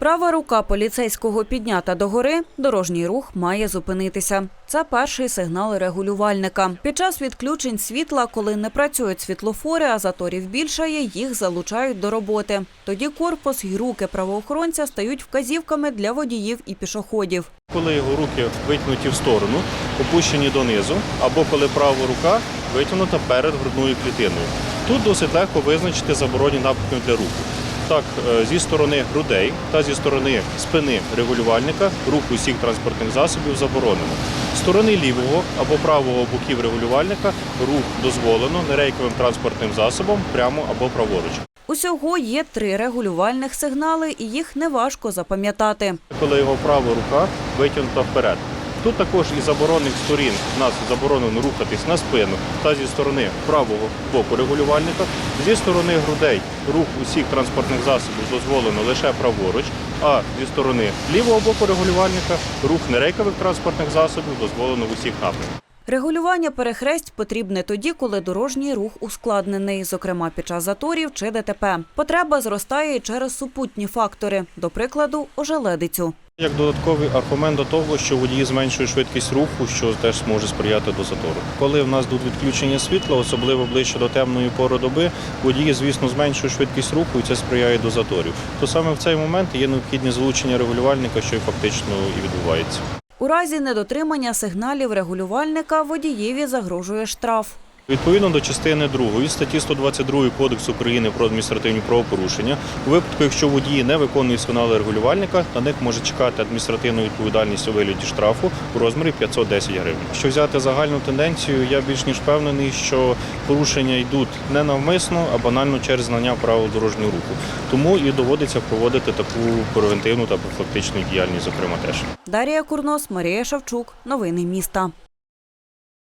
Права рука поліцейського піднята догори, дорожній рух має зупинитися. Це перший сигнал регулювальника. Під час відключень світла, коли не працюють світлофори, а заторів більшає, їх залучають до роботи. Тоді корпус і руки правоохоронця стають вказівками для водіїв і пішоходів. Коли його руки витягнуті в сторону, опущені донизу, або коли права рука витягнута перед грудною клітиною. Тут досить легко визначити заборонні напрямки для руху. Так, е, зі сторони грудей та зі сторони спини регулювальника рух усіх транспортних засобів заборонено. З сторони лівого або правого боків регулювальника рух дозволено нерейковим транспортним засобом прямо або праворуч. Усього є три регулювальних сигнали, і їх неважко запам'ятати. коли його права рука витягнута вперед. Тут також із заборонених сторін у нас заборонено рухатись на спину та зі сторони правого боку регулювальника. Зі сторони грудей рух усіх транспортних засобів дозволено лише праворуч, а зі сторони лівого боку регулювальника рух нерейкових транспортних засобів дозволено в усіх напрямках. Регулювання перехресть потрібне тоді, коли дорожній рух ускладнений, зокрема під час заторів чи ДТП. Потреба зростає і через супутні фактори, до прикладу, ожеледицю. Як додатковий аргумент до того, що водії зменшують швидкість руху, що теж може сприяти до затору. Коли в нас тут відключення світла, особливо ближче до темної пори доби, водії, звісно, зменшують швидкість руху і це сприяє до заторів. То саме в цей момент є необхідне залучення регулювальника, що і фактично і відбувається. У разі недотримання сигналів регулювальника водієві загрожує штраф. Відповідно до частини 2 статті 122 Кодексу України про адміністративні правопорушення, у випадку, якщо водії не виконують сигнали регулювальника, на них може чекати адміністративна відповідальність у вигляді штрафу у розмірі 510 гривень. Якщо взяти загальну тенденцію, я більш ніж впевнений, що порушення йдуть не навмисно, а банально через знання правил дорожнього руху. Тому і доводиться проводити таку превентивну та профілактичну діяльність, зокрема теж. Дарія Курнос, Марія Шавчук. Новини міста.